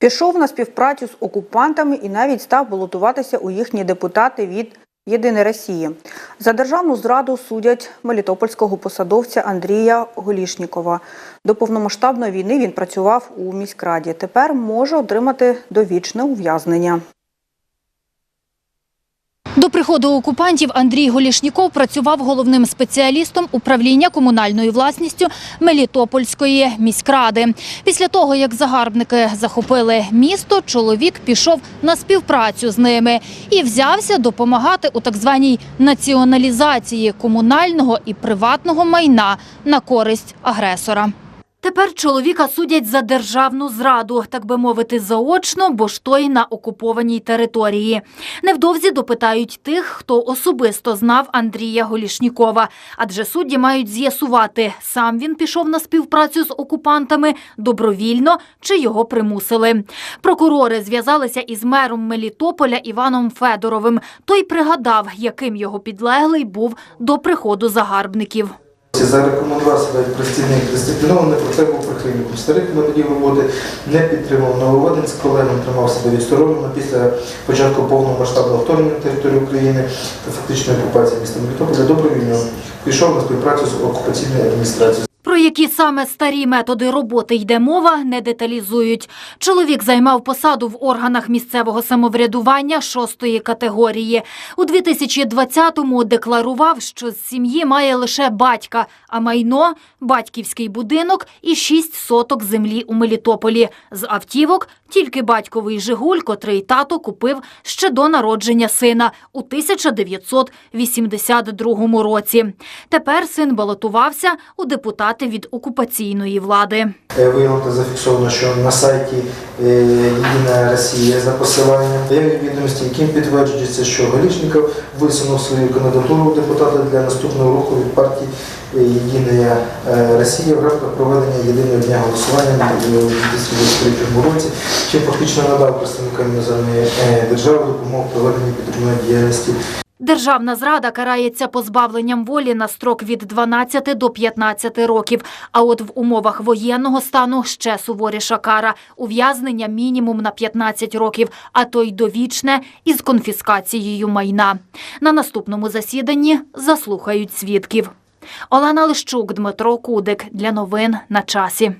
Пішов на співпрацю з окупантами і навіть став балотуватися у їхні депутати від Єдиної Росії. За державну зраду судять мелітопольського посадовця Андрія Голішнікова. До повномасштабної війни він працював у міськраді. Тепер може отримати довічне ув'язнення. До приходу окупантів Андрій Голішніков працював головним спеціалістом управління комунальною власністю Мелітопольської міськради. Після того, як загарбники захопили місто, чоловік пішов на співпрацю з ними і взявся допомагати у так званій націоналізації комунального і приватного майна на користь агресора. Тепер чоловіка судять за державну зраду, так би мовити, заочно, бо ж той на окупованій території. Невдовзі допитають тих, хто особисто знав Андрія Голішнікова. Адже судді мають з'ясувати, сам він пішов на співпрацю з окупантами добровільно чи його примусили. Прокурори зв'язалися із мером Мелітополя Іваном Федоровим. Той пригадав, яким його підлеглий був до приходу загарбників. Зарекомендував себе як дисциплінований дисциплінований, проте був прихильником старих методів роботи, не підтримував нововведень з колегами, тримав себе відсторонено після початку повномасштабного вторгнення на територію України та фактичної окупації міста Мелітополя добровільно пішов на співпрацю з окупаційною адміністрацією. Які саме старі методи роботи йде мова, не деталізують. Чоловік займав посаду в органах місцевого самоврядування шостої категорії. У 2020-му декларував, що з сім'ї має лише батька, а майно – батьківський будинок і шість соток землі у Мелітополі. З автівок тільки батьковий «Жигуль», котрий тато купив ще до народження сина у 1982 році. Тепер син балотувався у депутати від окупаційної влади. Е, Виявлено зафіксовано, що на сайті е, Єдина Росія за посиланням є відомості, яким підтверджується, що Голішніков висунув свою кандидатуру в депутата для наступного руху від партії е, Єдина Росія в рамках проведення єдиного дня голосування у 2023 році, чим фактично надав представникам іноземної держави допомогу в проведенні підтримної діяльності Державна зрада карається позбавленням волі на строк від 12 до 15 років. А от в умовах воєнного стану ще суворіша кара – ув'язнення мінімум на 15 років, а то й довічне із конфіскацією майна. На наступному засіданні заслухають свідків. Олена Лищук, Дмитро Кудик. Для новин на часі.